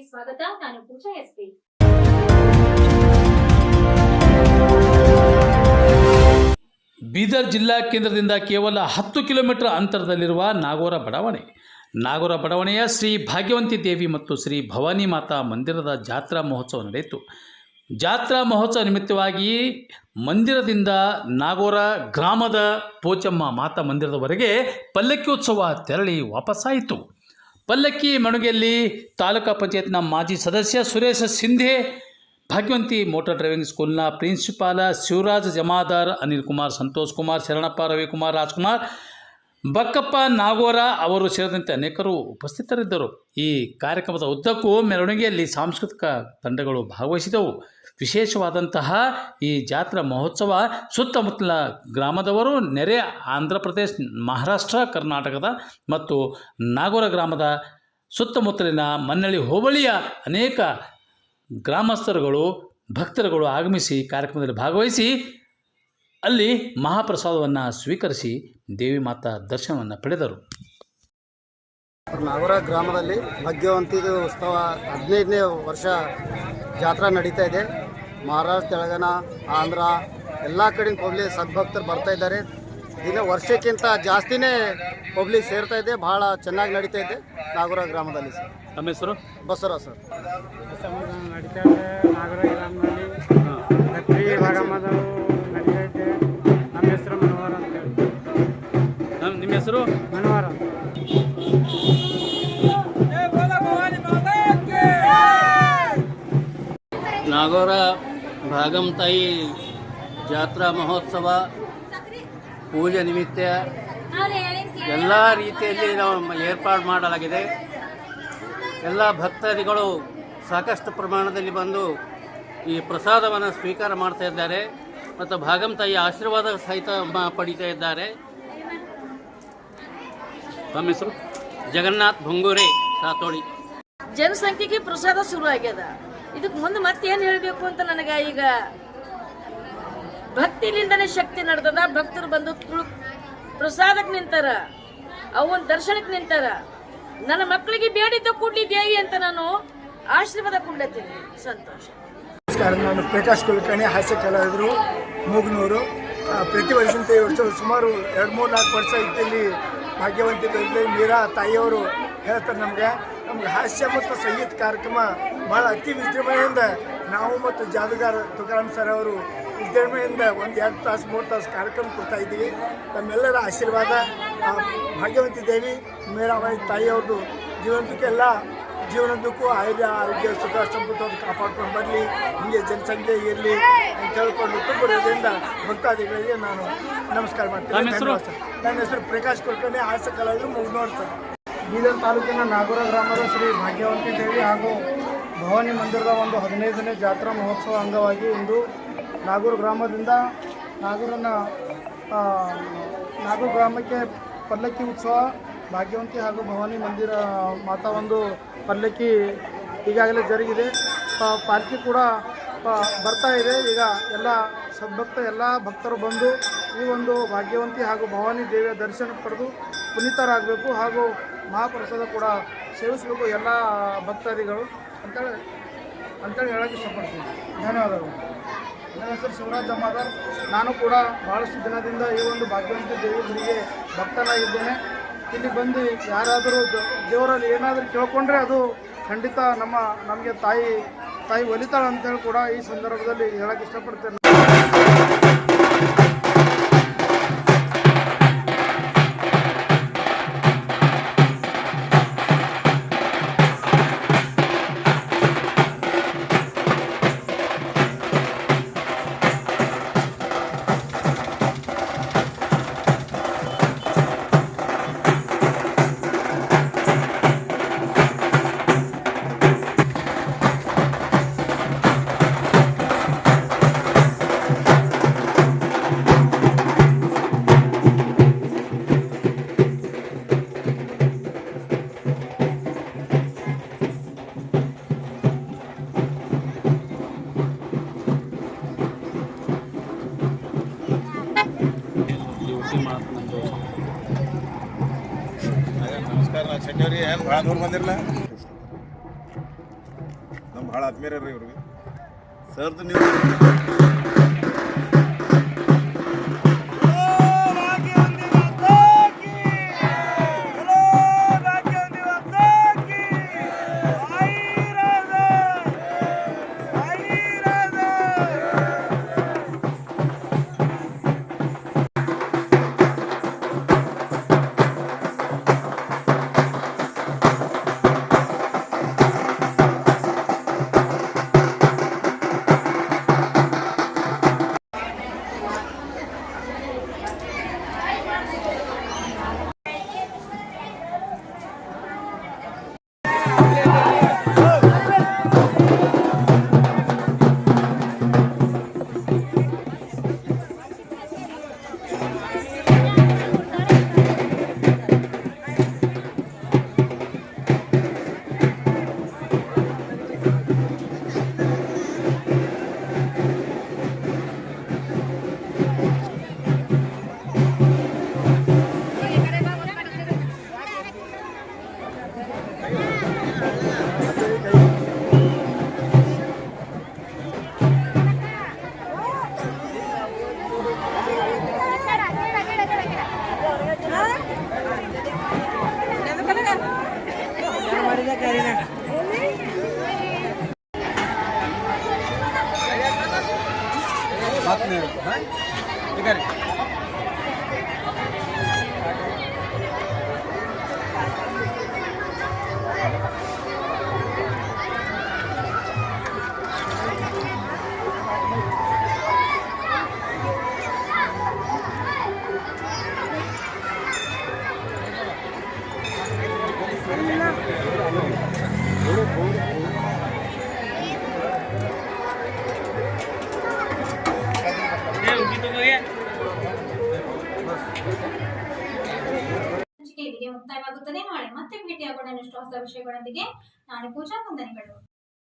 ಸ್ವಾಗತ. ನಾನು ಪೂಜಾ ಎಸ್ಪಿ. ಬೀದರ್ ಜಿಲ್ಲಾ ಕೇಂದ್ರದಿಂದ ಕೇವಲ ಹತ್ತು ಕಿಲೋಮೀಟರ್ ಅಂತರದಲ್ಲಿರುವ ನಾಗೋರ ಬಡಾವಣೆ. ನಾಗೋರ ಬಡಾವಣೆಯ ಶ್ರೀ ಭಾಗ್ಯವಂತಿ ದೇವಿ ಮತ್ತು ಶ್ರೀ ಭವಾನಿ ಮಾತಾ ಮಂದಿರದ ಜಾತ್ರಾ ಮಹೋತ್ಸವ ನಡೆಯಿತು. ಜಾತ್ರಾ ಮಹೋತ್ಸವ ನಿಮಿತ್ತವಾಗಿ ಮಂದಿರದಿಂದ ನಾಗೋರ ಗ್ರಾಮದ ಪೋಚಮ್ಮ ಮಾತಾ ಮಂದಿರದವರೆಗೆ ಪಲ್ಲಕ್ಕಿ ಉತ್ಸವ ತೆರಳಿ ವಾಪಸ್ಸಾಯಿತು ಪಲ್ಲಕ್ಕಿ ಮಣುಗೆಲ್ಲಿ ತಾಲೂಕಾ ಪಂಚಾಯತ್ನ ಮಾಜಿ ಸದಸ್ಯ ಸುರೇಶ ಸಿಂಧೆ, ಭಾಗ್ಯವಂತಿ ಮೋಟಾರ್ ಡ್ರೈವಿಂಗ್ ಸ್ಕೂಲ್ನ ಪ್ರಿನ್ಸಿಪಾಲ ಶಿವರಾಜ್ ಜಮಾದಾರ್, ಅನಿಲ್ ಕುಮಾರ್, ಸಂತೋಷ್ ಕುಮಾರ್, ಶರಣಪ್ಪ ರವಿಕುಮಾರ್, ರಾಜ್ಕುಮಾರ್, ಬಕ್ಕಪ್ಪ ನಾಗೋರ ಅವರು ಸೇರಿದಂತೆ ಅನೇಕರು ಉಪಸ್ಥಿತರಿದ್ದರು. ಈ ಕಾರ್ಯಕ್ರಮದ ಉದ್ದಕ್ಕೂ ಮೆರವಣಿಗೆಯಲ್ಲಿ ಸಾಂಸ್ಕೃತಿಕ ತಂಡಗಳು ಭಾಗವಹಿಸಿದವು. ವಿಶೇಷವಾದಂತಹ ಈ ಜಾತ್ರಾ ಮಹೋತ್ಸವ ಸುತ್ತಮುತ್ತಲ ಗ್ರಾಮದವರು, ನೆರೆ ಆಂಧ್ರ ಪ್ರದೇಶ, ಮಹಾರಾಷ್ಟ್ರ, ಕರ್ನಾಟಕದ ಮತ್ತು ನಾಗೋರ ಗ್ರಾಮದ ಸುತ್ತಮುತ್ತಲಿನ ಮನ್ನಳ್ಳಿ, ಹೋಬಳಿಯ ಅನೇಕ ಗ್ರಾಮಸ್ಥರುಗಳು, ಭಕ್ತರುಗಳು ಆಗಮಿಸಿ ಕಾರ್ಯಕ್ರಮದಲ್ಲಿ ಭಾಗವಹಿಸಿ ಅಲ್ಲಿ ಮಹಾಪ್ರಸಾದವನ್ನು ಸ್ವೀಕರಿಸಿ ದೇವಿ ಮಾತಾ ದರ್ಶನವನ್ನು ಪಡೆದರು. ನಾಗರ ಗ್ರಾಮದಲ್ಲಿ ಭಾಗ್ಯವಂತಿದು ಉತ್ಸವ ಹದಿನೈದನೇ ವರ್ಷ ಜಾತ್ರಾ ನಡೀತಾ ಇದೆ. ಮಹಾರಾಷ್ಟ್ರ ತೆಲಂಗಾಣ ಆಂಧ್ರ ಎಲ್ಲ ಕಡೆ ಪಬ್ಲಿಕ್ ಸದ್ಭಕ್ತರು ಬರ್ತಾ ಇದ್ದಾರೆ. ದಿನ ವರ್ಷಕ್ಕಿಂತ ಜಾಸ್ತಿನೇ ಪಬ್ಲಿಕ್ ಸೇರ್ತಾ ಇದೆ. ಭಾಳ ಚೆನ್ನಾಗಿ ನಡೀತಾ ಇದೆ. ನಾಗರ ಗ್ರಾಮದಲ್ಲಿ ಸರ್. ನಮ್ಮ ಹೆಸರು? ಬಸವರಾಜ್ ಸರ್. ನಡೀತಾ ಇದೆ ನಾಗರ ಗ್ರಾಮದಲ್ಲಿ ಭಕ್ತಿ ಭಾಗಮದು ನಡೀತಾ ಇದೆ ನಮ್ಮ ಹೆಸರು? ಮನೋಹರ ಅಂತ ಹೇಳಿ ನಿಮ್ಮ ಹೆಸರು ಮನೋಹರ ನಾಗೋರ ಭಾಗಂತಾಯಿ ಜಾತ್ರಾ ಮಹೋತ್ಸವ, ಪೂಜೆ ನಿಮಿತ್ತ ಎಲ್ಲ ರೀತಿಯಲ್ಲಿ ನಾವು ಏರ್ಪಾಡು ಮಾಡಲಾಗಿದೆ. ಎಲ್ಲ ಭಕ್ತಾದಿಗಳು ಸಾಕಷ್ಟು ಪ್ರಮಾಣದಲ್ಲಿ ಬಂದು ಈ ಪ್ರಸಾದವನ್ನು ಸ್ವೀಕಾರ ಮಾಡ್ತಾ ಇದ್ದಾರೆ ಮತ್ತು ಭಾಗಮತಾಯಿ ಆಶೀರ್ವಾದ ಸಹಿತ ಪಡಿತಾ ಇದ್ದಾರೆ. ಜಗನ್ನಾಥ್ ಭಂಗೂರೆ, ಸಾತೋಡಿ. ಜನಸಂಖ್ಯೆಗೆ ಪ್ರಸಾದ ಶುರು ಆಗ್ಯದ ಇದಕ್ಕೆ ಮುಂದೆ ಮತ್ತೇನು ಹೇಳಬೇಕು ಅಂತ ನನಗೆ ಈಗ ಭಕ್ತಿಲಿಂದನೇ ಶಕ್ತಿ ನಡೆದದ, ಭಕ್ತರು ಬಂದು ತುಳು ಪ್ರಸಾದಕ್ಕೆ ನಿಂತಾರ, ಅವನ ದರ್ಶನಕ್ಕೆ ನಿಂತಾರ. ನನ್ನ ಮಕ್ಕಳಿಗೆ ಬೇಡಿದ್ದ ಕೂಡಲಿ ದೇವಿ ಅಂತ ನಾನು ಆಶೀರ್ವಾದ ಕೊಡ್ಲತ್ತೀನಿ ಸಂತೋಷ. ನಮಸ್ಕಾರ, ನಾನು ಪ್ರಕಾಶ್ ಕುಲಕರ್ಣಿ ಹಾಸ್ಯ ಕಲಾವಿದರು, ಮೂಗ್ನೂರು. ಪ್ರತಿ ವರ್ಷದಂತೆ ವರ್ಷ ಸುಮಾರು ಎರಡು ಮೂರು ನಾಲ್ಕು ವರ್ಷ ಇದ್ದಲ್ಲಿ ಭಾಗ್ಯವಂತಿದ್ದಲ್ಲಿ ಮೀರಾ ತಾಯಿಯವರು ಹೇಳ್ತಾರೆ ನಮಗೆ. ನಮ್ಗೆ ಹಾಸ್ಯ ಮತ್ತು ಸಂಗೀತ ಕಾರ್ಯಕ್ರಮ ಭಾಳ ಅತಿ ವಿಜೃಂಭಣೆಯಿಂದ ನಾವು ಮತ್ತು ಜಾದೂಗಾರ ತುಕಾರಾಮ್ ಸರ್ ಅವರು ವಿಜೃಂಭಣೆಯಿಂದ ಒಂದು ಎರಡು ತಾಸು ಮೂರು ತಾಸು ಕಾರ್ಯಕ್ರಮ ಕೊಡ್ತಾ ಇದ್ದೀವಿ. ನಮ್ಮೆಲ್ಲರ ಆಶೀರ್ವಾದ ಭಾಗ್ಯವಂತಿ ದೇವಿ ಮೇರಾಬಾಯಿ ತಾಯಿಯವ್ರದ್ದು ಜೀವನದಕ್ಕೆಲ್ಲ ಜೀವನದಕ್ಕೂ ಆಯುರ್ಯ ಆರೋಗ್ಯ ಸುಖ ಸಂಪತ್ತು ಕಾಪಾಡ್ಕೊಂಡು ಬರಲಿ. ಹಿಂಗೆ ಜನಸಂಖ್ಯೆ ಇರಲಿ ಅಂತ ಹೇಳ್ಕೊಂಡು ತುಂಬ ಹೃದಯದಿಂದ ಭಕ್ತಾದಿಗಳಿಗೆ ನಾನು ನಮಸ್ಕಾರ ಮಾಡ್ತೀನಿ? ನನ್ನ ಹೆಸರು ಪ್ರಕಾಶ್ ಕುಲಕರ್ಣಿ. ಹಾಸ್ಯ ಕಲಾವಿದರು ಮುಗ್ನೋರ್ ಸರ್. ಬೀದರ್ ತಾಲೂಕಿನ ನಾಗೂರ ಗ್ರಾಮದ ಶ್ರೀ ಭಾಗ್ಯವಂತಿ ದೇವಿ ಹಾಗೂ ಭವಾನಿ ಮಂದಿರದ ಒಂದು ಹದಿನೈದನೇ ಜಾತ್ರಾ ಮಹೋತ್ಸವ ಅಂಗವಾಗಿ ಇಂದು ನಾಗೂರು ಗ್ರಾಮದಿಂದ ನಾಗೂರನ ನಾಗೂರು ಗ್ರಾಮಕ್ಕೆ ಪಲ್ಲಕ್ಕಿ ಉತ್ಸವ, ಭಾಗ್ಯವಂತಿ ಹಾಗೂ ಭವಾನಿ ಮಂದಿರ ಮಾತಾ ಒಂದು ಪಲ್ಲಕ್ಕಿ ಈಗಾಗಲೇ ಜರುಗಿದೆ. ಪಾಲ್ಕಿ ಕೂಡ ಬರ್ತಾ ಇದೆ. ಈಗ ಎಲ್ಲ ಸದ್ಭಕ್ತ, ಎಲ್ಲ ಭಕ್ತರು ಬಂದು ಈ ಒಂದು ಭಾಗ್ಯವಂತಿ ಹಾಗೂ ಭವಾನಿ ದೇವಿಯ ದರ್ಶನ ಪಡೆದು ಪುನೀತರಾಗಬೇಕು ಹಾಗೂ ಮಹಾಪ್ರಸಾದ ಕೂಡ ಸೇವಿಸಬೇಕು ಎಲ್ಲ ಭಕ್ತಾದಿಗಳು ಅಂತೇಳಿ ಅಂತೇಳಿ ಹೇಳಕ್ಕೆ ಇಷ್ಟಪಡ್ತೀನಿ. ಧನ್ಯವಾದಗಳು. ನನ್ನ ಹೆಸರು ಶಿವರಾಜ್ ಜಮಾದಾರ್ ನಾನು ಕೂಡ ಭಾಳಷ್ಟು ದಿನದಿಂದ ಈ ಒಂದು ಭಾಗ್ಯವಂತ ದೇವಿ ಗುಡಿಗೆ ಭಕ್ತನಾಗಿದ್ದೇನೆ. ಇಲ್ಲಿ ಬಂದು ಯಾರಾದರೂ ದೇವರಲ್ಲಿ ಏನಾದರೂ ಕೇಳ್ಕೊಂಡ್ರೆ ಅದು ಖಂಡಿತ ನಮ್ಮ ನಮಗೆ ತಾಯಿ ತಾಯಿ ಒಲಿತಾಳೆ ಅಂತೇಳಿ ಕೂಡ ಈ ಸಂದರ್ಭದಲ್ಲಿ ಹೇಳಕ್ಕೆ ಇಷ್ಟಪಡ್ತೇನೆ. ಏನು ಭಾಳ ದೂರ ಬಂದಿರಲ್ಲ ನಮ್ಮ ಭಾಳ ಆತ್ಮೀಯರ ಇವ್ರಿಗೆ ಸರ್ದು ನೀವು हाथ में हाँ इधर ಭೇಟಿಯಾಗೋಣ ಹೊಸ ವಿಷಯಗಳೊಂದಿಗೆ ನಾನು ಪೂಜಾ ವಂದನೆಗಳು.